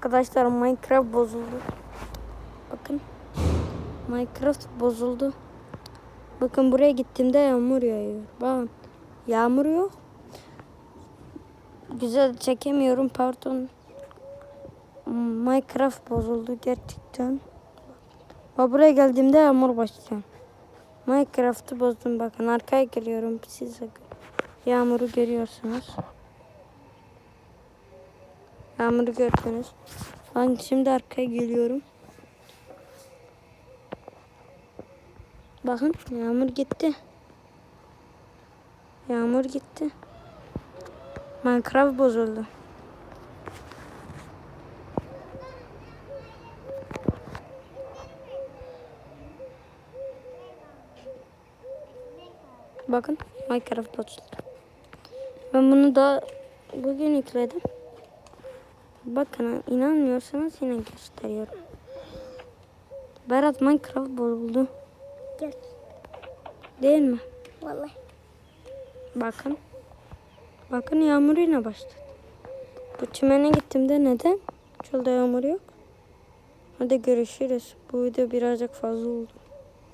Arkadaşlar Minecraft bozuldu. Bakın. Minecraft bozuldu. Bakın buraya gittiğimde yağmur yağıyor. Bakın. Yağmur yok. Güzel çekemiyorum pardon. Minecraft bozuldu gerçekten. Ama buraya geldiğimde yağmur başlıyor. Minecraft'ı bozdum bakın arkaya geliyorum siz yağmuru görüyorsunuz. Yağmuru gördünüz. Ben şimdi arkaya geliyorum. Bakın yağmur gitti. Yağmur gitti. Minecraft bozuldu. Bakın Minecraft bozuldu. Ben bunu da bugün yükledim. Bakın inanmıyorsanız yine gösteriyorum. Berat Minecraft bozuldu. Gel. Değil mi? Vallahi. Bakın. Bakın yağmur yine başladı. Bu çimene gittiğimde neden? Çölde yağmur yok. Hadi görüşürüz. Bu video birazcık fazla oldu.